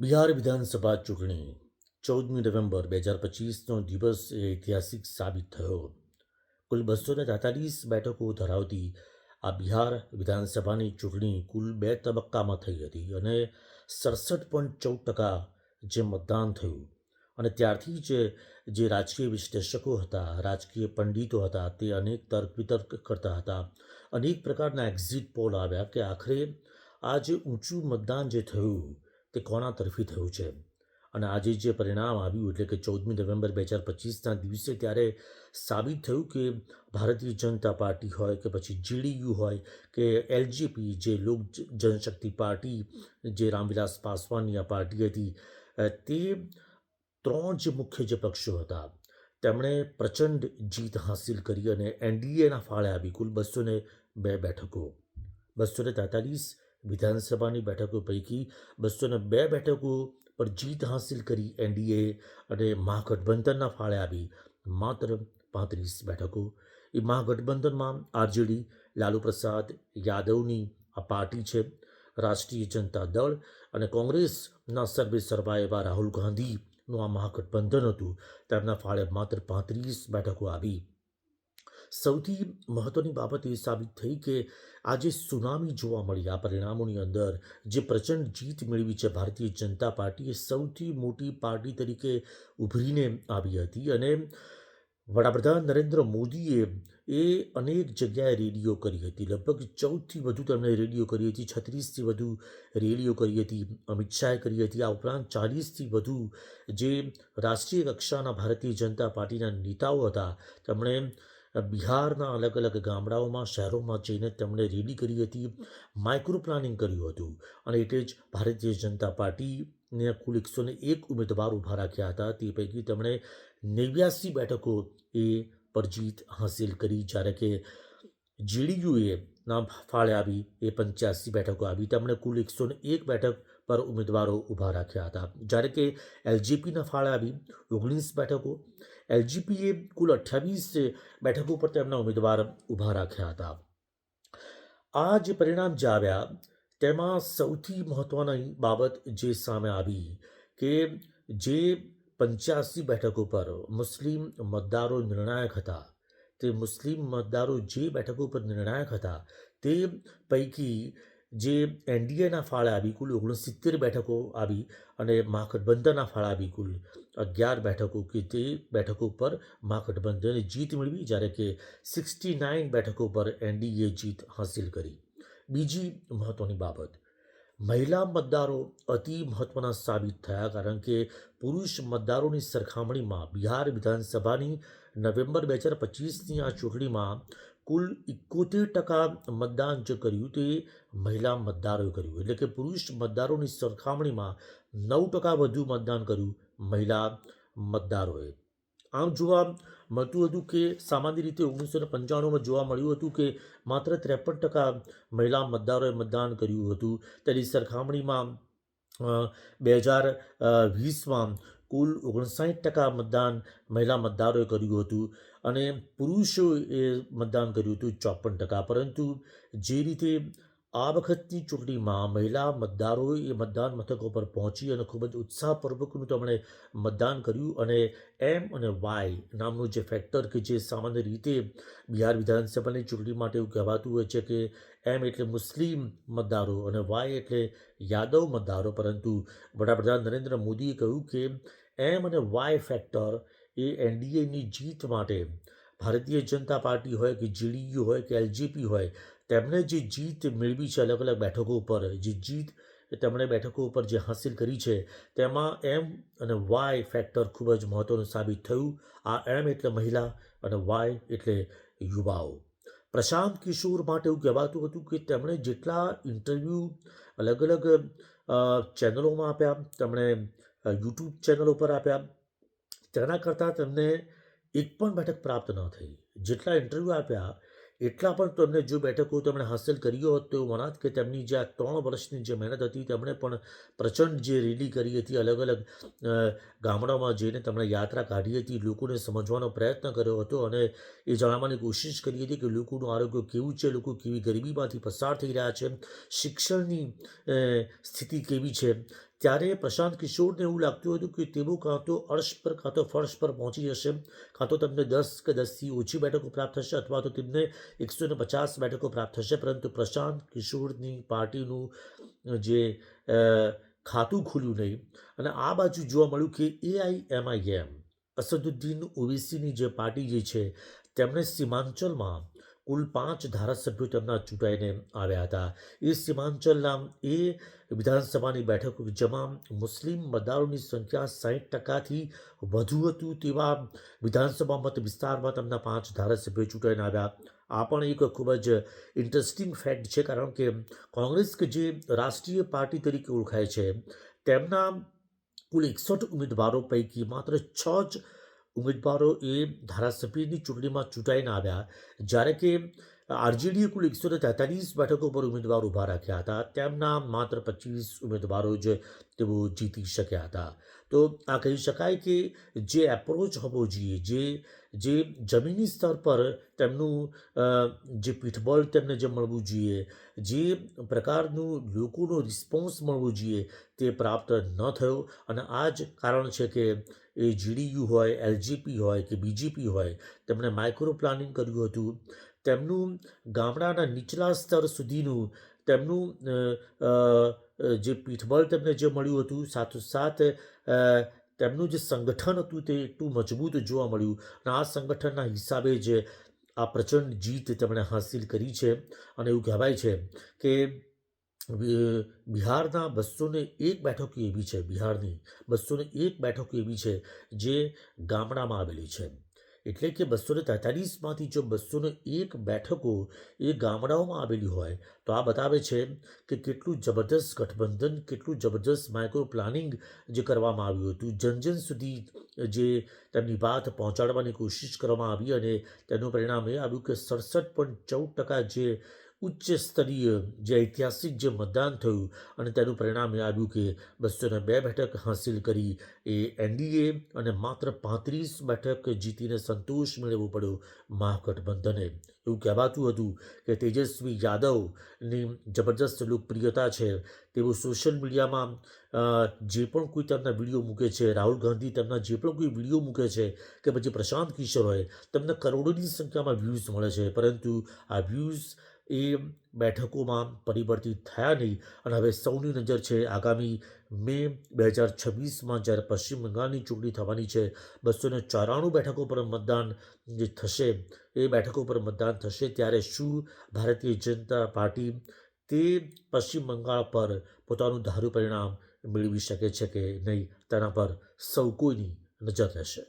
બિહાર વિધાનસભા ચૂંટણી ચૌદમી નવેમ્બર બે હજાર પચીસનો દિવસ એ ઐતિહાસિક સાબિત થયો. કુલ બસો ને તેતાલીસ બેઠકો ધરાવતી આ બિહાર વિધાનસભાની ચૂંટણી કુલ બે તબક્કામાં થઈ હતી અને સડસઠ પોઈન્ટ ચૌદ ટકા જે મતદાન થયું અને ત્યારથી જ જે રાજકીય વિશ્લેષકો હતા, રાજકીય પંડિતો હતા તે અનેક તર્ક વિતર્ક કરતા હતા. અનેક પ્રકારના એક્ઝિટ પોલ આવ્યા કે આખરે આ જે ઊંચું મતદાન જે થયું તે કોના તરફી થયું છે? અને આજે જે પરિણામ આવ્યું એટલે કે ચૌદમી નવેમ્બર બે હજાર પચીસના દિવસે ત્યારે સાબિત થયું કે ભારતીય જનતા પાર્ટી હોય કે પછી જીડીયુ હોય કે એલજેપી જે લોક જનશક્તિ પાર્ટી જે રામવિલાસ પાસવાનની આ પાર્ટી હતી તે ત્રણ જે મુખ્ય જે પક્ષો હતા. તેમણે પ્રચંડ જીત હાંસિલ કરી અને એનડીએના ફાળે આવી કુલ બસો ને બે બેઠકો. બસો ને તેતાલીસ વિધાનસભાની બેઠકો પૈકી બસોને બે બેઠકો પર જીત હાંસિલ કરી એનડીએ અને મહાગઠબંધનના ફાળે આવી માત્ર પાંત્રીસ બેઠકો. એ મહાગઠબંધનમાં આરજેડી લાલુ પ્રસાદ યાદવની આ પાર્ટી છે. રાષ્ટ્રીય જનતા દળ અને કોંગ્રેસના સર્વે સર્વા એવા રાહુલ ગાંધીનું આ મહાગઠબંધન હતું. તેમના ફાળે માત્ર પાંત્રીસ બેઠકો આવી. સૌથી મહત્વની બાબત એ સાબિત થઈ કે આજે સુનામી જોવા મળી. આ પરિણામોની અંદર જે પ્રચંડ જીત મેળવી છે ભારતીય જનતા પાર્ટીએ સૌથી મોટી પાર્ટી તરીકે ઉભરીને આવી હતી અને વડાપ્રધાન નરેન્દ્ર મોદીએ એ અનેક જગ્યાએ રેલીઓ કરી હતી. લગભગ ચૌદથી વધુ તેમણે રેડિયો કરી હતી છત્રીસથી વધુ રેલીઓ કરી હતી, અમિત શાહે કરી હતી. આ ઉપરાંત ચાલીસથી વધુ જે રાષ્ટ્રીય કક્ષાના ભારતીય જનતા પાર્ટીના નેતાઓ હતા, તેમણે બિહારના અલગ અલગ ગામડાઓમાં, શહેરોમાં જઈને તેમણે રેલી કરી હતી, માઇક્રો પ્લાનિંગ કર્યું હતું. અને એટલે જ ભારતીય જનતા પાર્ટીને કુલ એકસો ને એક ઉમેદવાર ઊભા રાખ્યા હતા. તે પૈકી તેમણે નેવ્યાસી બેઠકો એ પર જીત હાંસિલ કરી. જ્યારે કે જેડીયુએ ના ફાળે આવી, એ પંચ્યાસી બેઠકો આવી. તેમણે કુલ એકસો ને એક બેઠક પર ઉમેદવારો ઊભા રાખ્યા હતા. જ્યારે કે એલજીપીના ફાળે આવી ઓગણીસ બેઠકો એલજીપીએ કુલ અઠ્યાવીસ બેઠકો પર તેમના ઉમેદવાર ઊભા રાખ્યા હતા. આ જે પરિણામ જે આવ્યા, તેમાં સૌથી મહત્ત્વની બાબત જે સામે આવી કે જે પંચ્યાસી બેઠકો પર મુસ્લિમ મતદારો નિર્ણાયક હતા, તે મુસ્લિમ મતદારો જે બેઠકો પર નિર્ણાયક હતા, તે પૈકી જે એનડીએના ફાળે આવી કુલ ઓગણસિત્તેર બેઠકો આવી અને મહાગઠબંધનના ફાળે આવી કુલ અગિયાર બેઠકો કે તે બેઠકો પર મહાગઠબંધને જીત મેળવી, જ્યારે કે સિક્સટી નાઇન બેઠકો પર એનડીએ જીત હાંસિલ કરી. બીજી મહત્ત્વની બાબત. મહિલા મતદારો અતિ મહત્ત્વના સાબિત થયા, કારણ કે પુરુષ મતદારોની સરખામણીમાં બિહાર વિધાનસભાની નવેમ્બર બે હજાર પચીસની આ ચૂંટણીમાં કુલ એકોતેર ટકા મતદાન જે કર્યું તે મહિલા મતદારોએ કર્યું. એટલે કે પુરુષ મતદારોની સરખામણીમાં નવ ટકા વધુ મતદાન કર્યું મહિલા મતદારોએ. આમ જોવા મળતું હતું કે સામાન્ય રીતે ઓગણીસો ને પંચાણુંમાં જોવા મળ્યું હતું કે માત્ર ત્રેપન ટકા મહિલા મતદારોએ મતદાન કર્યું હતું. તેની સરખામણીમાં બે હજાર વીસમાં કુલ ઓગણસાઠ ટકા મતદાન મહિલા મતદારોએ કર્યું હતું અને પુરુષોએ મતદાન કર્યું હતું ચોપન ટકા. પરંતુ જે રીતે આ વખતની ચૂંટણીમાં મહિલા મતદારોએ એ મતદાન મથકો પર પહોંચી અને ખૂબ જ ઉત્સાહપૂર્વકનું તેમણે મતદાન કર્યું અને એમ અને વાય નામનું જે ફેક્ટર કે જે સામાન્ય રીતે બિહાર વિધાનસભાની ચૂંટણી માટે એવું કહેવાતું હોય છે કે એમ એટલે મુસ્લિમ મતદારો અને વાય એટલે યાદવ મતદારો. પરંતુ વડાપ્રધાન નરેન્દ્ર મોદીએ કહ્યું કે એમ અને વાય ફેક્ટર એ એનડીએની જીત માટે ભારતીય જનતા પાર્ટી હોય કે જેડીયુ હોય કે એલજેપી હોય તેમણે જે જીત મેળવી છે અલગ અલગ બેઠકો ઉપર, જે જીત તેમણે બેઠકો ઉપર જે હાંસિલ કરી છે, તેમાં એમ અને વાય ફેક્ટર ખૂબ જ મહત્ત્વનું સાબિત થયું. આ એમ એટલે મહિલા અને વાય એટલે યુવાઓ. પ્રશાંત કિશોર માટે એવું કહેવાતું હતું કે તેમણે જેટલા ઇન્ટરવ્યૂ અલગ અલગ ચેનલોમાં આપ્યા, તેમણે યુટ્યુબ ચેનલો પર આપ્યા, તેના કરતાં તેમને એક પણ બેઠક પ્રાપ્ત ન થઈ. જેટલા ઇન્ટરવ્યૂ આપ્યા એટલા પણ તેમને જો બેઠકો તેમણે હાંસલ કરી હોત તો મનાત કે તેમની જે આ ત્રણ વર્ષની જે મહેનત હતી તેમણે પણ પ્રચંડ જે રેલી કરી હતી અલગ અલગ અ, ગામડાઓમાં જઈને તેમણે યાત્રા કાઢી હતી લોકોને સમજવાનો પ્રયત્ન કર્યો હતો અને એ જાણવાની કોશિશ કરી હતી કે લોકોનું આરોગ્ય કેવું છે લોકો કેવી ગરીબીમાંથી પસાર થઈ રહ્યા છે શિક્ષણની સ્થિતિ કેવી છે ત્યારે પ્રશાંત કિશોરને એવું લાગતું હતું કે તેઓ કાં તો અર્શ પર, કાં તો ફર્શ પર પહોંચી જશે, કાં તો તેમને દસ કે દસથી ઓછી બેઠકો પ્રાપ્ત થશે અથવા તો તેમને એકસો ને પચાસ બેઠકો પ્રાપ્ત થશે. પરંતુ પ્રશાંત કિશોરની પાર્ટીનું જે ખાતું ખુલ્યું નહીં. અને આ બાજુ જોવા મળ્યું કે એઆઈએમઆઈએમ અસદુદ્દીન ઓવીસીની જે પાર્ટી જે છે, તેમણે સીમાંચલમાં કુલ પાંચ ધારાસભ્યો તેમના ચૂંટાઈને આવ્યા હતા. એ સીમાંચલના એ વિધાનસભાની બેઠક જેમાં મુસ્લિમ મતદારોની સંખ્યા સાહીઠ ટકાથી વધુ હતું તેવા વિધાનસભા મત વિસ્તારમાં તેમના પાંચ ધારાસભ્યો ચૂંટાઈને આવ્યા. આ પણ એક ખૂબ જ ઇન્ટરેસ્ટિંગ ફેક્ટ છે, કારણ કે કોંગ્રેસ કે જે રાષ્ટ્રીય પાર્ટી તરીકે ઓળખાય છે, તેમના કુલ એકસઠ ઉમેદવારો પૈકી માત્ર છ જ ઉમેદવારો એ ધારાસભ્યની ચૂંટણીમાં ચૂંટાઈને આવ્યા. જ્યારે કે આરજેડીએ કુલ એકસો ને તેતાલીસ બેઠકો પર ઉમેદવાર ઊભા રાખ્યા હતા, તેમના માત્ર પચીસ ઉમેદવારો જ તેઓ જીતી શક્યા હતા. તો આ કહી શકાય કે જે એપ્રોચ હોવો જોઈએ, જે જે જમીની સ્તર પર તેમનું જે પીઠબળ તેમને જે મળવું જોઈએ, જે પ્રકારનું લોકોનો રિસ્પોન્સ મળવો જોઈએ તે પ્રાપ્ત ન થયો. અને આ જ કારણ છે કે એ જીડીયુ હોય એલજીપી હોય કે બીજીપી હોય, તેમણે માઇક્રો પ્લાનિંગ કર્યું હતું. તેમનું ગામડાના નીચલા સ્તર સુધીનું તેમનું જે પીઠબળ તેમને જે મળ્યું હતું, સાથોસાથ તેમનું જે સંગઠન હતું તે એટલું મજબૂત જોવા મળ્યું. અને આ સંગઠનના હિસાબે જ આ પ્રચંડ જીત તેમણે હાંસિલ કરી છે અને એવું કહેવાય છે કે બિહારના બસો ને એક બેઠકો એવી છે, બિહારની બસો ને એક બેઠકો એવી છે, જે ગામડામાં આવેલી છે. એટલે કે બસો ને તેતાલીસમાંથી જો બસો ને એક બેઠકો એ ગામડાઓમાં આવેલી હોય, તો આ બતાવે છે કે કેટલું જબરદસ્ત ગઠબંધન, કેટલું જબરદસ્ત માઇક્રો પ્લાનિંગ જે કરવામાં આવ્યું હતું. જન જન સુધી જે તેમની વાત પહોંચાડવાની કોશિશ કરવામાં આવી અને તેનું પરિણામ એ આવ્યું કે સડસઠ પોઈન્ટ ચૌદ ટકા જે ઉચ્ચ સ્તરીય જે ઐતિહાસિક જે મતદાન થયું અને તેનું પરિણામ એ આવ્યું કે બસોને બે બેઠક હાંસિલ કરી એ એનડીએ અને માત્ર પાંત્રીસ બેઠક જીતીને સંતોષ મેળવવો પડ્યો મહાગઠબંધને. એવું કહેવાતું હતું કે તેજસ્વી યાદવની જબરજસ્ત લોકપ્રિયતા છે તેઓ સોશિયલ મીડિયામાં જે પણ કોઈ તેમના વીડિયો મૂકે છે, રાહુલ ગાંધી તેમના જે પણ કોઈ વીડિયો મૂકે છે કે પછી પ્રશાંત કિશોર હોય તેમને કરોડોની સંખ્યામાં વ્યૂઝ મળે છે. પરંતુ આ વ્યૂઝ એ બેઠકોમાં પરિવર્તિત થયા નહીં. અને હવે સૌની નજર છે, આગામી મે બે હજાર છવ્વીસમાં જ્યારે પશ્ચિમ બંગાળની ચૂંટણી થવાની છે બસો ને ચોરાણું બેઠકો પર મતદાન જે થશે, એ બેઠકો પર મતદાન થશે ત્યારે શું ભારતીય જનતા પાર્ટી તે પશ્ચિમ બંગાળ પર પોતાનું ધારું પરિણામ મેળવી શકે છે કે નહીં, તેના પર સૌ કોઈની નજર રહેશે.